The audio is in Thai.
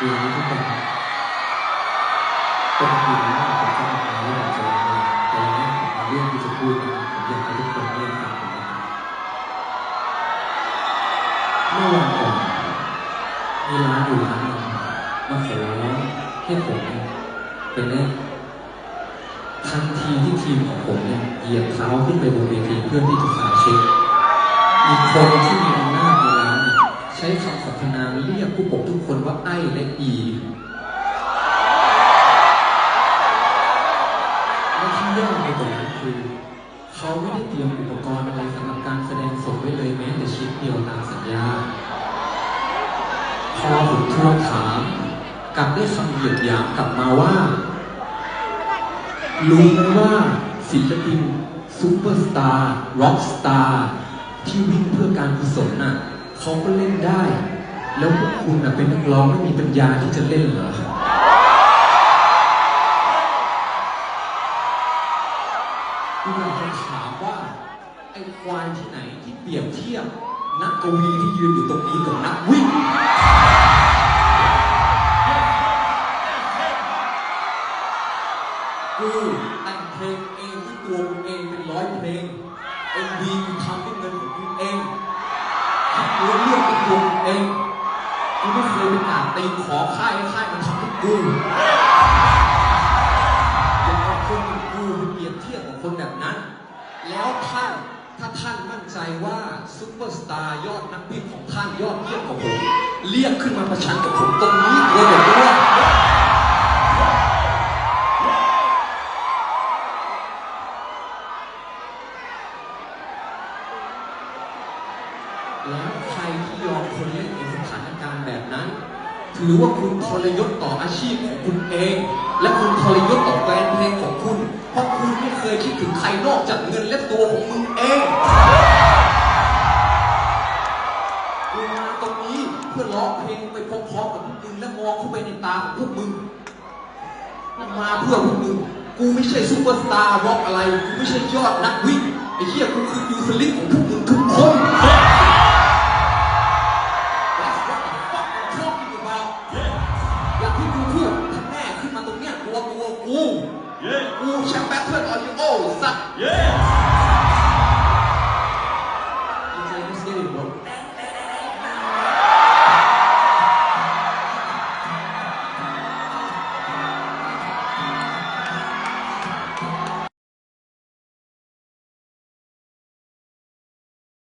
ปีนี้ก็เป็นเป็นปีแรกของเจ้าของเรื่องจะแต่ตอนนี้ผมเรื่องที่จะพูดผมอยากให้ทุกคนเริ่มฟังเมื่อวันก่อนมีร้านอยู่ร้านนึงมาขอให้ผมเป็นเนี่ทันทีที่ทีมของผมเนี่ยเหยียบเท้าขึ้นไปบนเวทีเพื่อที่จะถ่ายเช็คมีคนที่ ว่าไอและอีและที่ย่ไปกว่านั้นคือเขาไม่ได้เตรียมอุปกรณ์อะไรสำหรับการแสดงสดไว้เลยแม้แต่ชิ้นเดียวตามสัญญา พอผมทวงถาม กลับได้คำเหยียดหยามกลับมาว่ารู้ไหมว่าศิลปินซูเปอร์สตาร์ร็อกสตาร์ที่วิ่งเพื่อการกุศลน่ะเขาก็เล่นได้ แล้วพวกคุณน่ะเป็นนักร้องไม่มีปัญญาที่จะเล่นเหรอกูอยากจะถามว่า ไอ้ควายที่ไหนที่เปรียบเทียบ นักกวีที่ยืนอยู่ตรงนี้กับนักวิ่งกูแต่งเพลงเองด้วยตัวกูเองเป็นร้อยเพลงเอ็มดีกูทำด้วยเงินของกูเองคิดเรื่องเรื่องด้วยตัวกูเอง กูไม่เคยเป็นอ่านตีขอค่ายให้ค่ายมันทำให้กูอย่าเอาคนอย่างกูไปเปรียบเทียบกับคนแบบนั้น แล้วท่านถ้าท่านมั่นใจว่าซุปเปอร์สตาร์ยอดนักวิ่งของท่านยอดเยี่ยมของผมเรียกขึ้นมาประชันกับผมตรงนี้ตัวเดียด้วยแล้วใครที่ยอมคนเล่นในสถานการณ์แบบนั้น ถือว่าคุณทรยศต่ออาชีพของคุณเอง และคุณทรยศต่อแฟนเพลงของคุณ เพราะคุณไม่เคยคิดถึงใครนอกจากเงินและตัวของมึงเองกูมาตรงนี้เพื่อร้องเพลงไปพร้อมๆกับพวกมึงและมองเข้าไปในตาของพวกมึงมาเพื่อพวกมึงกูไม่ใช่ซูเปอร์สตาร์ร็อกอะไร กูไม่ใช่ยอดนักวิ่งไอ้เหี้ยกูคือยูสลิกของพวกมึง ขึ้นมาตร